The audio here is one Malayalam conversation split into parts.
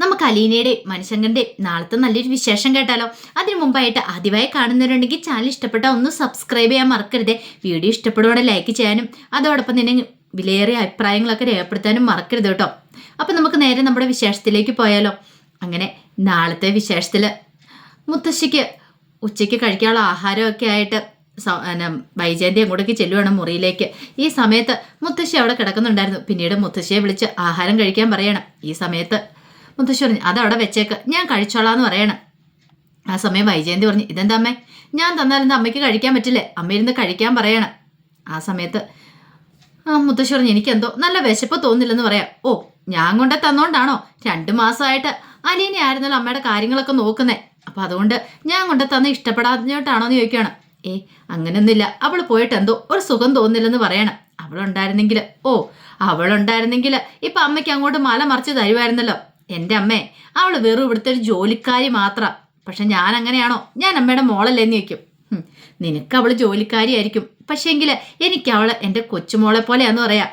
നമുക്ക് അലീനയുടെ മനുഷ്യങ്കന്റെ നാളത്തെ നല്ലൊരു വിശേഷം കേട്ടാലോ? അതിനു മുമ്പായിട്ട് ആദ്യമായി കാണുന്നവരുണ്ടെങ്കിൽ ചാനൽ ഇഷ്ടപ്പെട്ട ഒന്ന് സബ്സ്ക്രൈബ് ചെയ്യാൻ മറക്കരുത്. വീഡിയോ ഇഷ്ടപ്പെടുവാണെ ലൈക്ക് ചെയ്യാനും അതോടൊപ്പം തന്നെ വിലയേറിയ അഭിപ്രായങ്ങളൊക്കെ രേഖപ്പെടുത്താനും മറക്കരുത് കേട്ടോ. അപ്പം നമുക്ക് നേരെ നമ്മുടെ വിശേഷത്തിലേക്ക് പോയാലോ? അങ്ങനെ നാളത്തെ വിശേഷത്തിൽ മുത്തശ്ശിക്ക് ഉച്ചയ്ക്ക് കഴിക്കാനുള്ള ആഹാരമൊക്കെ ആയിട്ട് വൈജയന്തി അങ്ങോട്ടേക്ക് ചെല്ലുവാണ് മുറിയിലേക്ക്. ഈ സമയത്ത് മുത്തശ്ശി അവിടെ കിടക്കുന്നുണ്ടായിരുന്നു. പിന്നീട് മുത്തശ്ശിയെ വിളിച്ച് ആഹാരം കഴിക്കാൻ പറയണം. ഈ സമയത്ത് മുത്തശ്ശി പറഞ്ഞു അതവിടെ വെച്ചേക്ക്. ഞാൻ കഴിച്ചോളാന്ന് പറയണം. ആ സമയം വൈജയന്തി പറഞ്ഞു ഇതെന്താ അമ്മേ? ഞാൻ തന്നാലെന്താ അമ്മയ്ക്ക് കഴിക്കാൻ പറ്റില്ലേ? അമ്മ ഇരുന്ന് കഴിക്കാൻ പറയണം. ആ സമയത്ത് മുത്തശ്ശി പറഞ്ഞു എനിക്കെന്തോ നല്ല വിശപ്പ് തോന്നില്ലെന്ന് പറയാം. ഓ ഞാൻ കൊണ്ടേ തന്നോണ്ടാണോ? രണ്ട് മാസമായിട്ട് അലീനെ ആയിരുന്നല്ലോ അമ്മയുടെ കാര്യങ്ങളൊക്കെ നോക്കുന്നേ. അപ്പൊ അതുകൊണ്ട് ഞാൻ കൊണ്ടേ തന്ന ഇഷ്ടപ്പെടാഞ്ഞോട്ടാണോ എന്ന് ചോദിക്കുകയാണ്. ഏ അങ്ങനെയൊന്നുമില്ല അവൾ പോയിട്ട് എന്തോ ഒരു സുഖം തോന്നില്ലെന്ന് പറയണം. അവളുണ്ടായിരുന്നെങ്കിൽ ഓ അവളുണ്ടായിരുന്നെങ്കിൽ ഇപ്പൊ അമ്മയ്ക്ക് അങ്ങോട്ട് മല മറിച്ച് തരുമായിരുന്നല്ലോ എന്റെ അമ്മേ അവൾ വെറും ഇവിടുത്തെ ഒരു ജോലിക്കാരി മാത്രം. പക്ഷെ ഞാൻ അങ്ങനെയാണോ ഞാൻ അമ്മയുടെ മോളല്ലേ എന്ന് ചോദിക്കും. നിനക്ക് അവൾ ജോലിക്കാരിയായിരിക്കും പക്ഷേങ്കിൽ എനിക്ക് അവൾ എന്റെ കൊച്ചുമോളെ പോലെയാന്ന് പറയാം.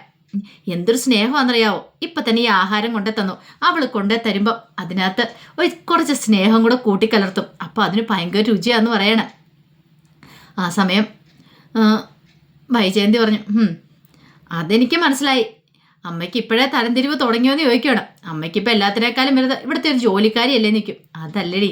എന്തൊരു സ്നേഹമാണെന്നറിയാവോ? ഇപ്പൊ തന്നെ ഈ ആഹാരം കൊണ്ടേ തന്നു. അവൾ കൊണ്ടേ തരുമ്പോ അതിനകത്ത് ഒരു കുറച്ച് സ്നേഹം കൂടെ കൂട്ടിക്കലർത്തും. അപ്പോൾ അതിന് ഭയങ്കര രുചിയാന്ന് പറയണേ. ആ സമയം വൈജയന്തി പറഞ്ഞു "ഹും, അതെനിക്ക് മനസ്സിലായി. അമ്മയ്ക്ക് ഇപ്പോഴേ തരംതിരിവ് തുടങ്ങിയോന്ന് ചോദിക്കണം. അമ്മയ്ക്ക് ഇപ്പം എല്ലാത്തിനേക്കാളും വലുത് ഇവിടുത്തെ ഒരു ജോലിക്കാരിയല്ലേ നിൽക്കും അതല്ലടി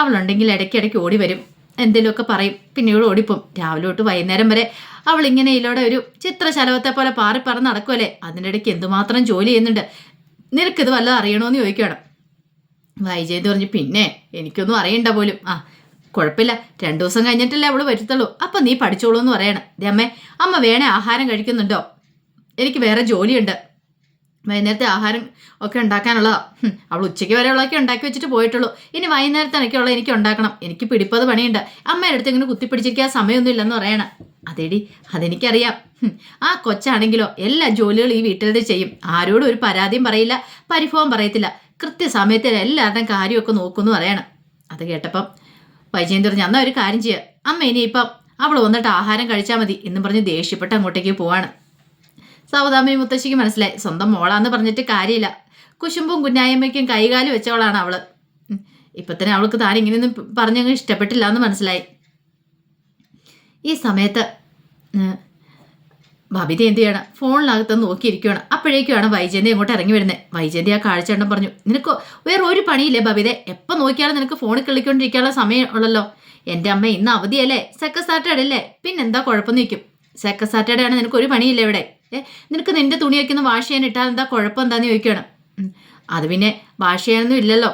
അവളുണ്ടെങ്കിൽ ഇടയ്ക്കിടയ്ക്ക് ഓടി വരും എന്തെങ്കിലുമൊക്കെ പറയും പിന്നീട് ഓടിപ്പം രാവിലെ തൊട്ട് വൈകുന്നേരം വരെ അവൾ ഇങ്ങനെ ഇതിലൂടെ ഒരു ചിത്രശലഭത്തെ പോലെ പാറി പറന്ന് നടക്കുമല്ലേ അതിനിടയ്ക്ക് എന്തുമാത്രം ജോലി ചെയ്യുന്നുണ്ട്? നിനക്കിത് വല്ലതും അറിയണോന്ന് ചോദിക്കണം. വൈജയന്തി പറഞ്ഞു പിന്നെ എനിക്കൊന്നും അറിയണ്ട പോലും. ആ കുഴപ്പമില്ല. രണ്ടു ദിവസം കഴിഞ്ഞിട്ടല്ലേ അവൾ വരുത്തുള്ളൂ. അപ്പൊ നീ പഠിച്ചോളൂ എന്ന് പറയണം അമ്മേ അമ്മ വേണേ ആഹാരം കഴിക്കുന്നുണ്ടോ? എനിക്ക് വേറെ ജോലിയുണ്ട്. വൈകുന്നേരത്തെ ആഹാരം ഒക്കെ ഉണ്ടാക്കാനുള്ളതാ. ഹും, അവൾ ഉച്ചയ്ക്ക് വരെ ഉള്ളതൊക്കെ ഉണ്ടാക്കി വെച്ചിട്ട് പോയിട്ടുള്ളൂ. ഇനി വൈകുന്നേരത്തിനൊക്കെയുള്ള എനിക്ക് ഉണ്ടാക്കണം. എനിക്ക് പിടിപ്പത് പണിയുണ്ട്. അമ്മയുടെ അടുത്ത് ഇങ്ങനെ കുത്തിപ്പിടിച്ചിരിക്കാൻ സമയമൊന്നും ഇല്ലെന്ന് പറയണം. അതേടി അതെനിക്കറിയാം. ആ കൊച്ചാണെങ്കിലോ എല്ലാ ജോലികളും ഈ വീട്ടിലത് ചെയ്യും. ആരോടും ഒരു പരാതിയും പറയില്ല പരിഭവം പറയത്തില്ല. കൃത്യസമയത്ത് എല്ലാവരുടെയും കാര്യമൊക്കെ നോക്കുമെന്ന് പറയണം. അത് കേട്ടപ്പം വൈജയന്തി ഞാൻ ഒരു കാര്യം ചെയ്യുക അമ്മ ഇനിയിപ്പം അവൾ വന്നിട്ട് ആഹാരം കഴിച്ചാൽ മതി എന്നും പറഞ്ഞ് ദേഷ്യപ്പെട്ട് അങ്ങോട്ടേക്ക് പോവാണ്. സൗദാമ്മയും മുത്തശ്ശിക്ക് മനസ്സിലായി. സ്വന്തം മോളാന്ന് പറഞ്ഞിട്ട് കാര്യമില്ല. കുശുമ്പും കുഞ്ഞായമ്മയ്ക്കും കൈകാൽ വെച്ചവളാണ് അവൾ. ഇപ്പത്തന്നെ ഇപ്പൊ തന്നെ അവൾക്ക് താൻ ഇങ്ങനെയൊന്നും പറഞ്ഞങ്ങ് ഇഷ്ടപ്പെട്ടില്ല എന്ന് മനസ്സിലായി. ഈ സമയത്ത് ബബിത എന്ത് ചെയ്യണം? ഫോണിനകത്ത് നോക്കിയിരിക്കുകയാണ് അപ്പോഴേക്കുമാണ് വൈജയന്തി അങ്ങോട്ട് ഇറങ്ങി വരുന്നത് വൈജയന്തി ആ കാഴ്ച കണ്ടും പറഞ്ഞു നിനക്ക് വേറെ ഒരു പണിയില്ലേ ബബിതെ? എപ്പോൾ നോക്കിയാലും നിനക്ക് ഫോണിൽ കളിക്കൊണ്ടിരിക്കാനുള്ള സമയം ഉള്ളല്ലോ എന്റെ അമ്മ ഇന്ന് അവധിയല്ലേ? സെക്കൻഡ് അല്ലേ? പിന്നെന്താ കുഴപ്പം നിൽക്കും സെക്കൻഡ് ആണ് നിനക്ക് ഒരു പണിയില്ല ഇവിടെ? ഏ നിനക്ക് നിന്റെ തുണിയൊക്കെ ഒന്ന് വാഷ് ചെയ്യാൻ ഇട്ടാൽ എന്താ കുഴപ്പം എന്താന്ന് ചോദിക്കണം. അത് പിന്നെ വാഷ് ചെയ്യാനൊന്നും ഇല്ലല്ലോ.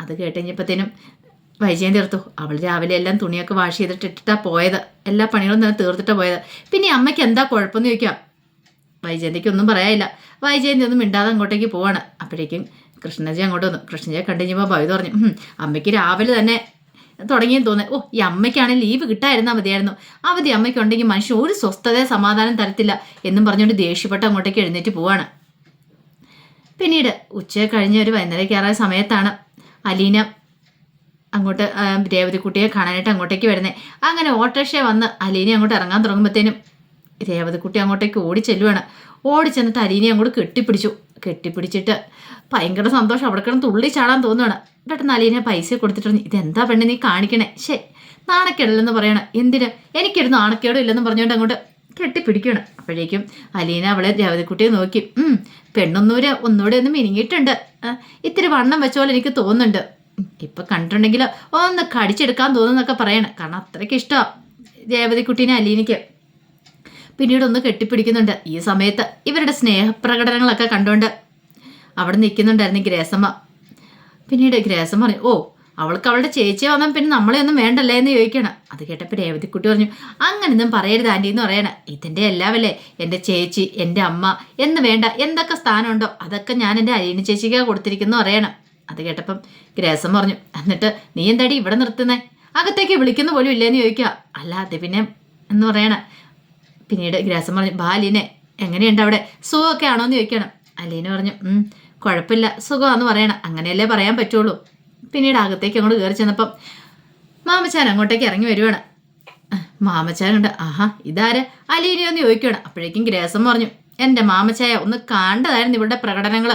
അത് കേട്ടുകഴിഞ്ഞപ്പോഴത്തേനും വൈജയൻ തീർത്തു അവൾ രാവിലെ എല്ലാം തുണിയൊക്കെ വാഷ് ചെയ്തിട്ട് ഇട്ടിട്ടാ പോയത്. എല്ലാ പണികളും തന്നെ തീർത്തിട്ടാ പോയത്. പിന്നെ അമ്മയ്ക്ക് എന്താ കുഴപ്പമെന്ന് ചോദിക്കാം. വൈജയന്തിക്ക് ഒന്നും പറയാനില്ല. വൈജയന്തി ഒന്നും മിണ്ടാതെ അങ്ങോട്ടേക്ക് പോവാണ്. അപ്പോഴേക്കും കൃഷ്ണജി അങ്ങോട്ട് വന്നു. കൃഷ്ണജിയെ കണ്ടു കഴിഞ്ഞപ്പോൾ ഭവിത പറഞ്ഞു അമ്മയ്ക്ക് രാവിലെ തന്നെ തുടങ്ങിയെന്ന് തോന്നി ഓ ഈ അമ്മയ്ക്കാണെങ്കിൽ ലീവ് കിട്ടായിരുന്നാൽ മതിയായിരുന്നു. അവധി അമ്മയ്ക്കുണ്ടെങ്കിൽ മനുഷ്യൻ ഒരു സ്വസ്ഥത സമാധാനം തരത്തില്ല എന്നും പറഞ്ഞുകൊണ്ട് ദേഷ്യപ്പെട്ട് അങ്ങോട്ടേക്ക് എഴുന്നേറ്റ് പോവാണ്. പിന്നീട് ഉച്ച കഴിഞ്ഞ ഒരു വൈകുന്നേരം ആറായ സമയത്താണ് അലീന അങ്ങോട്ട് രേവതിക്കുട്ടിയെ കാണാനായിട്ട് അങ്ങോട്ടേക്ക് വരുന്നത് അങ്ങനെ ഓട്ടോറിക്ഷ വന്ന് അലീനെ അങ്ങോട്ട് ഇറങ്ങാൻ തുടങ്ങുമ്പോഴത്തേനും രേവതിക്കുട്ടി അങ്ങോട്ടേക്ക് ഓടി ചെല്ലുവാണ് ഓടി ചെന്നിട്ട് അലീനെ അങ്ങോട്ട് കെട്ടിപ്പിടിച്ചു. കെട്ടിപ്പിടിച്ചിട്ട്. ഭയങ്കര സന്തോഷം. അവിടെ കിടന്ന് തുള്ളി ചാടാൻ തോന്നുകയാണ് പെട്ടെന്ന് അലീനെ പൈസ കൊടുത്തിട്ടുണ്ട് ഇതെന്താ പെണ്ണ് നീ കാണിക്കണേ? ശേ നാണക്കേടില്ലെന്ന് പറയണം. എന്തിന്? എനിക്കൊരു നാണക്കേടും ഇല്ലെന്ന് പറഞ്ഞുകൊണ്ട് അങ്ങോട്ട് കെട്ടിപ്പിടിക്കണം അപ്പോഴേക്കും അലീന അവളെ രേവതിക്കുട്ടിയെ നോക്കി. പെണ്ണൊന്നൂര് ഒന്നുകൂടെ ഒന്ന് മിനിങ്ങിയിട്ടുണ്ട്. ഇത്തിരി വണ്ണം വെച്ച പോലെ എനിക്ക് തോന്നുന്നുണ്ട്. ഇപ്പൊ കണ്ടിട്ടുണ്ടെങ്കിൽ ഒന്ന് കടിച്ചെടുക്കാൻ തോന്നുന്നൊക്കെ പറയണം. കാരണം അത്രയ്ക്ക് ഇഷ്ടമാണ് രേവതിക്കുട്ടീനെ അലീനയ്ക്ക്. പിന്നീട് ഒന്ന് കെട്ടിപ്പിടിക്കുന്നുണ്ട്. ഈ സമയത്ത് ഇവരുടെ സ്നേഹപ്രകടനങ്ങളൊക്കെ കണ്ടുകൊണ്ട് അവിടെ നിൽക്കുന്നുണ്ടായിരുന്നു ഗ്രേസമ്മ. പിന്നീട് ഗ്രേസമ്മ പറഞ്ഞു ഓ അവൾക്ക് അവളുടെ ചേച്ചിയെ വന്നാൽ പിന്നെ നമ്മളെ ഒന്നും വേണ്ടല്ലേ എന്ന് ചോദിക്കണം. അത് കേട്ടപ്പോൾ രേവതിക്കുട്ടി പറഞ്ഞു അങ്ങനൊന്നും പറയരുത് ആന്റി എന്ന് പറയണം. ഇതിന്റെ എല്ലാമല്ലേ എന്റെ ചേച്ചി എന്റെ അമ്മ എന്ന് വേണ്ട എന്തൊക്കെ സ്ഥാനമുണ്ടോ അതൊക്കെ ഞാൻ എന്റെ അലീന ചേച്ചിക്ക് കൊടുത്തിരിക്കുന്നു പറയണം. അത് കേട്ടപ്പം ഗ്രേസം പറഞ്ഞു എന്നിട്ട് നീ എന്താടി ഇവിടെ നിർത്തുന്നേ? അകത്തേക്ക് വിളിക്കുന്ന പോലും ഇല്ലേന്ന് ചോദിക്കുക. അല്ല അത് പിന്നെ എന്ന് പറയണ പിന്നീട് ഗ്രാസം പറഞ്ഞു ബാലിനെ എങ്ങനെയുണ്ട് അവിടെ? സുഖമൊക്കെ ആണോ? എന്ന് ചോദിക്കണം അലീന പറഞ്ഞു കുഴപ്പമില്ല സുഖമാണെന്ന് പറയണം. അങ്ങനെയല്ലേ പറയാൻ പറ്റുള്ളൂ. പിന്നീട് അകത്തേക്ക് അങ്ങോട്ട് കയറി ചെന്നപ്പം മാമച്ചാൻ അങ്ങോട്ടേക്ക് ഇറങ്ങി വരുവാണ്. മാമച്ചാനുണ്ട് ആഹാ ഇതാര്? അലീനയോ? ഒന്ന് ചോദിക്കുകയാണ്. അപ്പോഴേക്കും ഗ്രാസം പറഞ്ഞു എന്റെ മാമച്ചായ ഒന്ന് കണ്ടതായിരുന്നു ഇവരുടെ പ്രകടനങ്ങൾ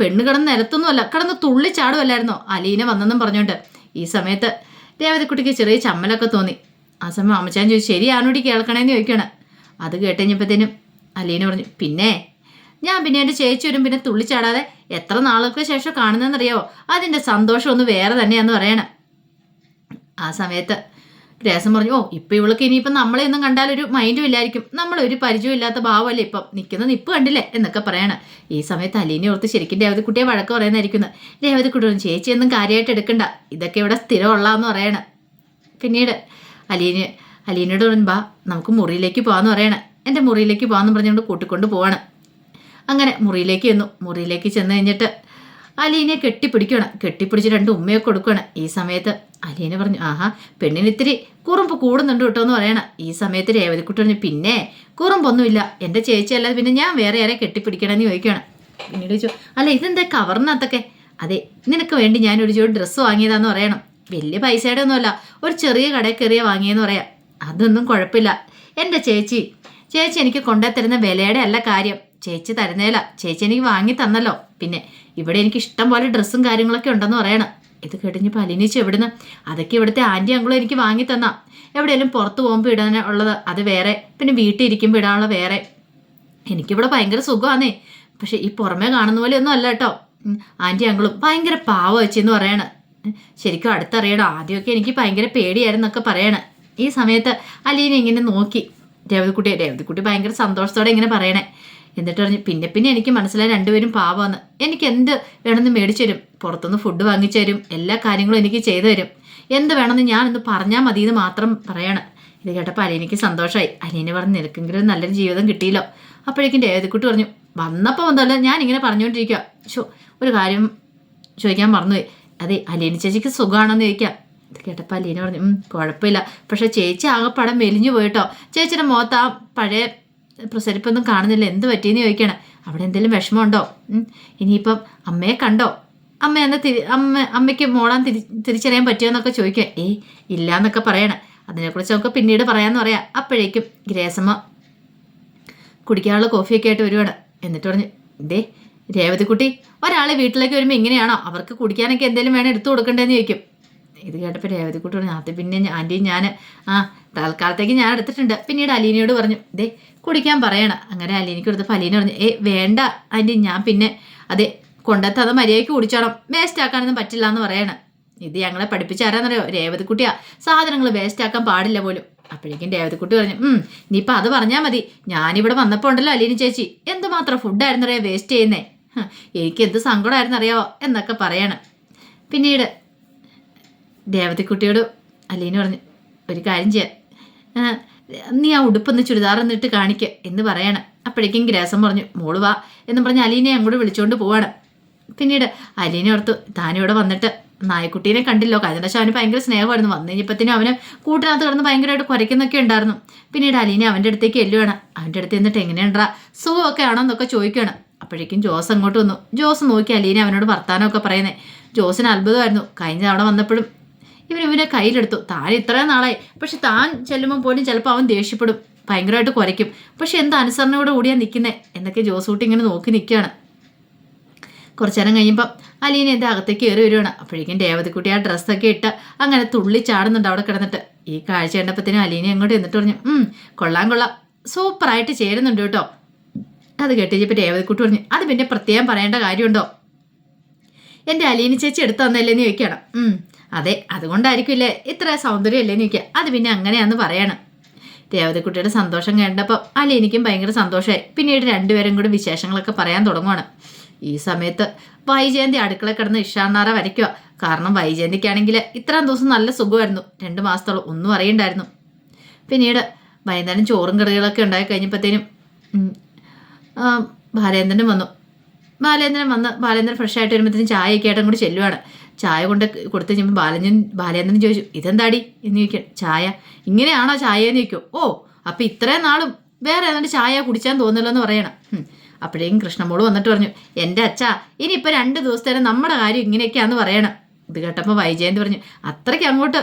പെണ്ണ് കിടന്ന് നിരത്തൊന്നുമല്ല കിടന്ന് തുള്ളിച്ചാടുമല്ലായിരുന്നോ അലീന വന്നെന്നും പറഞ്ഞുകൊണ്ട്. ഈ സമയത്ത് രേവതിക്കുട്ടിക്ക് ചെറിയ ചമ്മലൊക്കെ തോന്നി. ആ സമയം അമ്മച്ചാൻ ചോദിച്ചു ശരിയാണോടി കേൾക്കണേന്ന് ചോദിക്കണം അത് കേട്ടുകഴിഞ്ഞപ്പോഴത്തേനും അലീന പറഞ്ഞു പിന്നെ? ഞാൻ പിന്നെ എന്റെ ചേച്ചി വരും പിന്നെ തുള്ളിച്ചാടാതെ എത്ര നാളുകൾക്ക് ശേഷം കാണുന്നതെന്നറിയാവോ? അതിന്റെ സന്തോഷം ഒന്ന് വേറെ തന്നെയാന്ന് പറയണം. ആ സമയത്ത് ഗ്രേസം പറഞ്ഞു ഓ ഇപ്പം ഇവൾക്ക് ഇനിയിപ്പം നമ്മളെ ഒന്നും കണ്ടാലൊരു മൈൻഡും ഇല്ലായിരിക്കും. നമ്മളൊരു പരിചയം ഇല്ലാത്ത ഭാവമല്ലേ ഇപ്പം? നിൽക്കുന്ന നിപ്പ് കണ്ടില്ലേ? എന്നൊക്കെ പറയണം. ഈ സമയത്ത് അലീനെ ഓർത്ത് ശരിക്കും രേവതിക്കുട്ടിയെ വഴക്ക് പറയുന്നതായിരിക്കുന്നത് രേവതിക്കുട്ടി പറഞ്ഞു ചേച്ചി ഒന്നും കാര്യമായിട്ട് എടുക്കണ്ട. ഇതൊക്കെ ഇവിടെ സ്ഥിരമുള്ളതെന്ന് പറയണം. പിന്നീട് അലീന് പറഞ്ഞു ബാ നമുക്ക് മുറിയിലേക്ക് പോകാമെന്ന് പറയണം. എന്റെ മുറിയിലേക്ക് പോകാമെന്ന് പറഞ്ഞുകൊണ്ട് കൂട്ടിക്കൊണ്ട് പോവാണ്. അങ്ങനെ മുറിയിലേക്ക് ചെന്നു. മുറിയിലേക്ക് ചെന്ന് കഴിഞ്ഞിട്ട് അലീനെ കെട്ടിപ്പിടിക്കണം കെട്ടിപ്പിടിച്ച് രണ്ട് ഉമ്മയൊക്കെ കൊടുക്കണം ഈ സമയത്ത് അലീന പറഞ്ഞു ആഹാ പെണ്ണിന് ഇത്തിരി കുറുമ്പ് കൂടുന്നുണ്ട് കേട്ടോ എന്ന് പറയണം. ഈ സമയത്ത് രേവതിക്കുട്ടി പറഞ്ഞു പിന്നെ കുറുമ്പൊന്നുമില്ല. എന്റെ ചേച്ചി അല്ലാതെ പിന്നെ ഞാൻ വേറെ ആരെ കെട്ടിപ്പിടിക്കണമെന്ന് ചോദിക്കണം പിന്നീട് ചോദിച്ചു അല്ല ഇതെന്താ കവറിനകത്തൊക്കെ? അതെ നിനക്ക് വേണ്ടി ഒരു ജോഡി ഡ്രസ്സ് വാങ്ങിയതാന്ന് പറയണം. വലിയ പൈസയുടെ ഒന്നുമല്ല. ഒരു ചെറിയ കടയിൽ കയറിയ വാങ്ങിയെന്ന് പറയാം. അതൊന്നും കുഴപ്പമില്ല. എന്റെ ചേച്ചി ചേച്ചി എനിക്ക് കൊണ്ടേ തരുന്ന വിലയുടെ അല്ല കാര്യം. ചേച്ചി തരുന്നേല. ചേച്ചി എനിക്ക് വാങ്ങി തന്നല്ലോ. പിന്നെ ഇവിടെ എനിക്ക് ഇഷ്ടം പോലെ ഡ്രസ്സും കാര്യങ്ങളൊക്കെ ഉണ്ടെന്ന് പറയണം. ഇത് കഴിഞ്ഞ് പലിനിച്ച് എവിടുന്ന്? അതൊക്കെ ഇവിടുത്തെ ആന്റി അങ്കിളും എനിക്ക് വാങ്ങി തന്നാ. എവിടെയെങ്കിലും പുറത്ത് പോകുമ്പോൾ ഇടാൻ ഉള്ളത്. അത് വേറെ. പിന്നെ വീട്ടിൽ ഇരിക്കുമ്പോൾ ഇടാനുള്ള വേറെ. എനിക്കിവിടെ ഭയങ്കര സുഖമാണേ പക്ഷെ ഈ പുറമേ കാണുന്ന പോലെ ഒന്നും അല്ല കേട്ടോ. ആന്റി അങ്കിളും ഭയങ്കര പാവ വെച്ചെന്ന് പറയണ. ശരിക്കും അടുത്തറിയണം. ആദ്യമൊക്കെ എനിക്ക് ഭയങ്കര പേടിയായിരുന്നൊക്കെ പറയണ. ഈ സമയത്ത് അലീന ഇങ്ങനെ നോക്കി. രേവതിക്കുട്ടിയെ രേവതിക്കുട്ടി ഭയങ്കര സന്തോഷത്തോടെ ഇങ്ങനെ പറയണേ. എന്നിട്ട് പറഞ്ഞു പിന്നെ പിന്നെ എനിക്ക് മനസ്സിലായി രണ്ടുപേരും പാവമാണ് എനിക്ക് എന്ത് വേണമെന്ന് മേടിച്ചു തരും? പുറത്തുനിന്ന് ഫുഡ് വാങ്ങിച്ചു തരും. എല്ലാ കാര്യങ്ങളും എനിക്ക് ചെയ്തു തരും. എന്ത് വേണമെന്ന് ഞാൻ ഇന്ന് പറഞ്ഞാൽ മതി എന്ന് മാത്രം പറയണം. ഇത് കേട്ടപ്പോൾ അലീനയ്ക്ക് സന്തോഷമായി അലീന പറഞ്ഞ് നിനക്കെങ്കിലും നല്ലൊരു ജീവിതം കിട്ടിയല്ലോ. അപ്പോഴേക്കും രേവതിക്കുട്ടി പറഞ്ഞു വന്നപ്പോൾ വന്നല്ല ഞാൻ ഇങ്ങനെ പറഞ്ഞുകൊണ്ടിരിക്കുക ഷോ ഒരു കാര്യം ചോദിക്കാൻ മറന്നുപോയി. അതെ അലീന ചേച്ചിക്ക് സുഖമാണെന്ന് ചോദിക്കാം. ഇത് കേട്ടപ്പോൾ അലീന പറഞ്ഞു കുഴപ്പമില്ല. പക്ഷെ ചേച്ചി ആകെപ്പടം മെലിഞ്ഞു പോയിട്ടോ. ചേച്ചിയുടെ മുഖത്ത് ആ പഴയ പ്രസരിപ്പൊന്നും കാണുന്നില്ല. എന്ത് പറ്റിയെന്ന് ചോദിക്കണം. അവിടെ എന്തെങ്കിലും വിഷമമുണ്ടോ? ഇനിയിപ്പം അമ്മയെ കണ്ടോ? അമ്മ എന്നെ തിരി അമ്മ അമ്മയ്ക്ക് മോളാൻ തിരി തിരിച്ചറിയാൻ പറ്റുമോന്നൊക്കെ ചോദിക്കുക ഏയ് ഇല്ല എന്നൊക്കെ പറയണം. അതിനെക്കുറിച്ച് നമുക്ക് പിന്നീട് പറയാമെന്ന് പറയാം. അപ്പോഴേക്കും ഗ്രേസമ്മ കുടിക്കാനുള്ള കോഫിയൊക്കെ ആയിട്ട് വരുവാണ്. എന്നിട്ട് പറഞ്ഞു ദേ രേവതിക്കുട്ടി ഒരാളെ വീട്ടിലേക്ക് വരുമ്പോൾ ഇങ്ങനെയാണോ? അവർക്ക് കുടിക്കാനൊക്കെ എന്തെങ്കിലും വേണം എടുത്തു കൊടുക്കണ്ടേന്ന് ചോദിക്കും. ഇത് കേട്ടപ്പോൾ രേവതിക്കുട്ടി പറഞ്ഞു അത് പിന്നെ ആന്റിയും ഞാൻ ആ തൽക്കാലത്തേക്ക് ഞാൻ എടുത്തിട്ടുണ്ട്. പിന്നീട് അലീനയോട് പറഞ്ഞു ദേ കുടിക്കാൻ പറയണം. അങ്ങനെ അലീനയ്ക്ക് കൊടുത്തപ്പോൾ അലീന പറഞ്ഞു ഏ വേണ്ട ആന്റി ഞാൻ പിന്നെ അതെ കൊണ്ടെത്താതെ മര്യാദയ്ക്ക് കുടിച്ചോണം വേസ്റ്റ് ആക്കാനൊന്നും പറ്റില്ല എന്ന് പറയണം. ഇത് ഞങ്ങളെ പഠിപ്പിച്ച ആരാന്നറിയോ? രേവതിക്കുട്ടിയാ സാധനങ്ങൾ വേസ്റ്റ് ആക്കാൻ പാടില്ല പോലും. അപ്പോഴേക്കും രേവതിക്കുട്ടി പറഞ്ഞു ഉം ഇനിയിപ്പോൾ അത് പറഞ്ഞാൽ മതി. ഞാനിവിടെ വന്നപ്പോൾ ഉണ്ടല്ലോ അലീന ചേച്ചി. എന്തുമാത്രം ഫുഡായിരുന്നറിയോ വേസ്റ്റ് ചെയ്യുന്നേ? എനിക്ക് എന്ത് സങ്കടമായിരുന്നറിയോ എന്നൊക്കെ പറയണം. പിന്നീട് രേവതിക്കുട്ടിയോട് അലീന പറഞ്ഞു ഒരു കാര്യം ചെയ്യാം. നീ ആ ഉടുപ്പൊന്ന് ചുരിദാർ ഇട്ട് കാണിക്ക എന്ന് പറയണം. അപ്പോഴേക്കും ഗ്രാസം പറഞ്ഞു മോൾ വാ എന്ന് പറഞ്ഞ് അലീനെ അങ്ങോട്ട് വിളിച്ചുകൊണ്ട് പോവാണ്. പിന്നീട് അലീനെ ഓർത്തു താനിവിടെ വന്നിട്ട് നായക്കുട്ടീനെ കണ്ടില്ലോ. കഴിഞ്ഞ പക്ഷേ അവന് ഭയങ്കര സ്നേഹമായിരുന്നു. വന്നു കഴിഞ്ഞപ്പത്തിനും അവന് കൂട്ടിനകത്ത് കിടന്ന് ഭയങ്കരമായിട്ട് കുരയ്ക്കുന്നൊക്കെ ഉണ്ടായിരുന്നു. പിന്നീട് അലീനെ അവന്റെ അടുത്തേക്ക് എല്ലുവാണ് അവന്റെ അടുത്ത് എന്നിട്ട് എങ്ങനെയുണ്ടാ സുഖമൊക്കെ ആണോ? എന്നൊക്കെ ചോദിക്കുകയാണ് അപ്പോഴേക്കും ജോസ് അങ്ങോട്ട് വന്നു. ജോസ് നോക്കി അലീനെ അവനോട് വർത്താനമൊക്കെ പറയുന്നത് ജോസിന് അത്ഭുതമായിരുന്നു. കഴിഞ്ഞ തവണ വന്നപ്പോഴും ഇവൻ കയ്യിലെടുത്തു. താൻ ഇത്രയും നാളായി. പക്ഷെ താൻ ചെല്ലുമ്പോൾ പോലും ചിലപ്പോൾ അവൻ ദേഷ്യപ്പെടും. ഭയങ്കരമായിട്ട് കുരയ്ക്കും. പക്ഷെ എന്ത് അനുസരണയോടെ കൂടിയാ നിൽക്കുന്നേ എന്നൊക്കെ ജോസൂട്ടി ഇങ്ങനെ നോക്കി നിൽക്കുകയാണ് കുറച്ചു നേരം കഴിയുമ്പം അലീന എന്റെ അകത്തേക്ക് കയറി വരുവാണ്. അപ്പോഴേക്കും രേവതിക്കുട്ടി ആ ഡ്രസ്സൊക്കെ ഇട്ട് അങ്ങനെ തുള്ളി ചാടുന്നുണ്ട് അവിടെ കിടന്നിട്ട്. ഈ കാഴ്ച കണ്ടപ്പത്തിനും അലീന അങ്ങോട്ട് എന്നിട്ട് പറഞ്ഞു കൊള്ളാം കൊള്ളാം. സൂപ്പറായിട്ട് ചേരുന്നുണ്ട് കേട്ടോ. അത് കേട്ടിപ്പോൾ രേവതിക്കുട്ടി പറഞ്ഞു അത് പിന്നെ പ്രത്യേകം പറയേണ്ട കാര്യമുണ്ടോ? എന്റെ അലീന ചേച്ചി എടുത്തു തന്നല്ലേന്ന് ചോദിക്കണം അതെ അതുകൊണ്ടായിരിക്കില്ലേ ഇത്ര സൗന്ദര്യമല്ലേ എനിക്ക്? അത് പിന്നെ അങ്ങനെയാന്ന് പറയണം. രേവതിക്കുട്ടിയുടെ സന്തോഷം കണ്ടപ്പോൾ എനിക്കും ഭയങ്കര സന്തോഷമായി പിന്നീട് രണ്ടുപേരും കൂടി വിശേഷങ്ങളൊക്കെ പറയാൻ തുടങ്ങുവാണ്. ഈ സമയത്ത് വൈജയന്തി അടുക്കള കിടന്ന് ഇഷാന്നാറ വരയ്ക്കുക കാരണം വൈജയന്തിക്കാണെങ്കിൽ ഇത്രയും ദിവസം നല്ല സുഖമായിരുന്നു. രണ്ട് മാസത്തോളം ഒന്നും അറിയണ്ടായിരുന്നു. പിന്നീട് വൈകുന്നേരം ചോറും കറികളൊക്കെ ഉണ്ടായി കഴിഞ്ഞപ്പോഴത്തേനും ഭാരേന്ദ്രനും വന്നു. ബാലേന്ദ്രൻ വന്ന് ബാലേന്ദ്രൻ ഫ്രഷ് ആയിട്ട് വരുമ്പോഴത്തേനും ചായയൊക്കെ ആയിട്ട് കൂടി ചെല്ലുവാണ്. ചായ കൊണ്ട് കൊടുത്തു കഴിഞ്ഞപ്പോൾ ബാലഞ്ചൻ ബാലേന്ദ്രൻ ചോദിച്ചു ഇതെന്താടി? എന്ന് ചോദിക്കാം ചായ. ഇങ്ങനെയാണോ ചായ? എന്ന് ചോദിക്കും ഓ അപ്പം ഇത്രയും നാളും വേറെ ഏതാണ്ട് ചായ കുടിച്ചാൻ തോന്നില്ല എന്ന് പറയണം. അപ്പോഴേക്കും കൃഷ്ണമോൾ വന്നിട്ട് പറഞ്ഞു എന്റെ അച്ഛാ ഇനിയിപ്പോൾ രണ്ട് ദിവസത്തേനും നമ്മുടെ കാര്യം ഇങ്ങനെയൊക്കെയാന്ന് പറയണം. ഇത് കേട്ടപ്പോൾ വൈജയന്തി പറഞ്ഞു അത്രയ്ക്ക് അങ്ങോട്ട്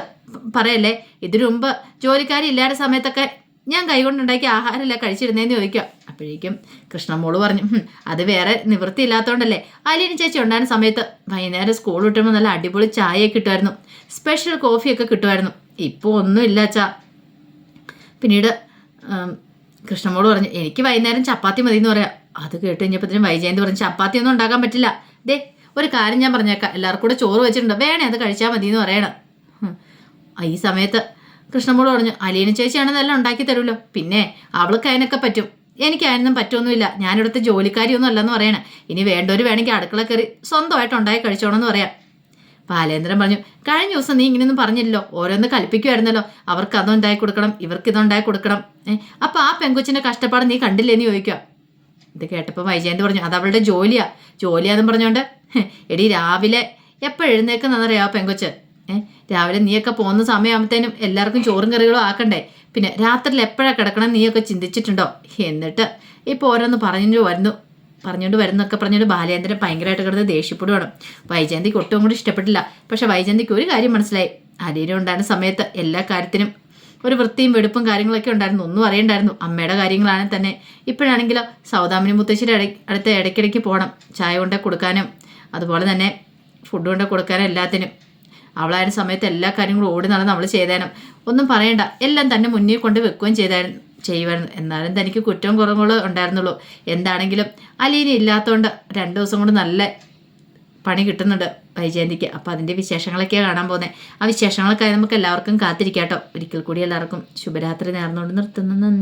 പറയല്ലേ? ഇതിനു മുമ്പ് ജോലിക്കാരി ഇല്ലാത്ത സമയത്തൊക്കെ ഞാൻ കൈകൊണ്ടുണ്ടാക്കിയ ആഹാരമല്ല കഴിച്ചിരുന്നേന്ന് ചോദിക്കുക. അപ്പോഴേക്കും കൃഷ്ണമോൾ പറഞ്ഞു അത് വേറെ നിവൃത്തിയില്ലാത്തതുകൊണ്ടല്ലേ അലീന ചേച്ചി ഉണ്ടായിരുന്ന സമയത്ത് വൈകുന്നേരം സ്കൂൾ വിട്ടുമ്പോൾ നല്ല അടിപൊളി ചായയൊക്കെ കിട്ടുമായിരുന്നു സ്പെഷ്യൽ കോഫിയൊക്കെ കിട്ടുമായിരുന്നു. ഇപ്പോൾ ഒന്നുമില്ല അച്ഛാ. പിന്നീട് കൃഷ്ണമോൾ പറഞ്ഞു എനിക്ക് വൈകുന്നേരം ചപ്പാത്തി മതി എന്ന് പറയാം. അത് കേട്ട് കഴിഞ്ഞപ്പോഴത്തേനും വൈജയന്തി പറഞ്ഞു ചപ്പാത്തി ഒന്നും ഉണ്ടാക്കാൻ പറ്റില്ല. ദേ ഒരു കാര്യം ഞാൻ പറഞ്ഞേക്കാം. എല്ലാവർക്കും കൂടെ ചോറ് വെച്ചിട്ടുണ്ട്. വേണേ അത് കഴിച്ചാൽ മതി എന്ന് പറയണം ഈ സമയത്ത് കൃഷ്ണമോൾ പറഞ്ഞു അലീന ചേച്ചിയാണെന്ന് എല്ലാം ഉണ്ടാക്കി തരുമല്ലോ. പിന്നെ അവൾക്ക് അതിനൊക്കെ പറ്റും. എനിക്ക് അതിനൊന്നും പറ്റുമൊന്നുമില്ല ഞാനിവിടുത്തെ ജോലിക്കാരിയൊന്നും അല്ലെന്ന് പറയണേ. ഇനി വേണ്ടവർ വേണമെങ്കിൽ അടുക്കള കയറി സ്വന്തമായിട്ട് ഉണ്ടായി കഴിച്ചോണമെന്ന് പറയാം. ബാലേന്ദ്രൻ പറഞ്ഞു കഴിഞ്ഞ ദിവസം നീ ഇങ്ങനെയൊന്നും പറഞ്ഞില്ലല്ലോ. ഓരോന്ന് കൽപ്പിക്കുമായിരുന്നല്ലോ അവർക്ക് അതുണ്ടായി കൊടുക്കണം ഇവർക്ക് ഇതുണ്ടായി കൊടുക്കണം. ഏഹ് അപ്പൊ ആ പെങ്കൊച്ചിന്റെ കഷ്ടപ്പാട് നീ കണ്ടില്ലേ കണ്ടില്ലേന്ന് ചോദിക്കുക. ഇത് കേട്ടപ്പോൾ വൈജയന്ത് പറഞ്ഞു അത് അവളുടെ ജോലിയാ. ജോലിയാന്നും പറഞ്ഞോണ്ട് എടി രാവിലെ എപ്പോൾ എഴുന്നേക്കുന്നറിയാം ആ പെങ്കൊച്ച്? രാവിലെ നീയൊക്കെ പോകുന്ന സമയമാകുമ്പത്തേനും എല്ലാവർക്കും ചോറും കറികളും ആക്കണ്ടേ? പിന്നെ രാത്രിയിൽ എപ്പോഴാണ് കിടക്കണം നീയൊക്കെ ചിന്തിച്ചിട്ടുണ്ടോ? എന്നിട്ട് ഇപ്പോൾ ഓരോന്ന് പറഞ്ഞു വരുന്നു. പറഞ്ഞുകൊണ്ട് വരുന്നൊക്കെ പറഞ്ഞുകൊണ്ട് ബാലേന്ദ്രൻ ഭയങ്കരമായിട്ട് കിടന്ന് ദേഷ്യപ്പെടുവാണ്. വൈജയന്തിക്ക് ഒട്ടും കൂടി ഇഷ്ടപ്പെട്ടില്ല. പക്ഷെ വൈജയന്തിക്ക് ഒരു കാര്യം മനസ്സിലായി. അലീന ഉണ്ടായിരുന്ന സമയത്ത് എല്ലാ കാര്യത്തിനും ഒരു വൃത്തിയും വെടുപ്പും കാര്യങ്ങളൊക്കെ ഉണ്ടായിരുന്നു. ഒന്നും അറിയണ്ടായിരുന്നു. അമ്മയുടെ കാര്യങ്ങളാണെങ്കിൽ തന്നെ. ഇപ്പോഴാണെങ്കിലോ സൗദാമിനി മുത്തശ്ശിയുടെ അടുത്ത ഇടയ്ക്കിടയ്ക്ക് പോകണം ചായ കൊണ്ട് കൊടുക്കാനും അതുപോലെ തന്നെ ഫുഡ് കൊണ്ട് കൊടുക്കാനും എല്ലാത്തിനും. അവളായിരുന്ന സമയത്ത് എല്ലാ കാര്യങ്ങളും ഓടി നടന്ന് അവൾ ചെയ്തേനും. ഒന്നും പറയണ്ട. എല്ലാം തന്നെ മുന്നിൽ കൊണ്ട് വെക്കുകയും ചെയ്തായിരുന്നു ചെയ്യുമായിരുന്നു. എന്നാലും തനിക്ക് കുറ്റവും കുറവുകളും ഉണ്ടായിരുന്നുള്ളൂ. എന്താണെങ്കിലും അലീന ഇല്ലാത്തതുകൊണ്ട് രണ്ട് ദിവസം കൊണ്ട് നല്ല പണി കിട്ടുന്നുണ്ട് വൈജയന്തിക്ക്. അപ്പോൾ അതിന്റെ വിശേഷങ്ങളൊക്കെയാണ് കാണാൻ പോകുന്നത് ആ വിശേഷങ്ങളൊക്കെ നമുക്ക് എല്ലാവർക്കും കാത്തിരിക്കാം കേട്ടോ ഒരിക്കൽ കൂടി എല്ലാവർക്കും ശുഭരാത്രി നേർന്നുകൊണ്ട് നിർത്തുന്നു. നന്ദി.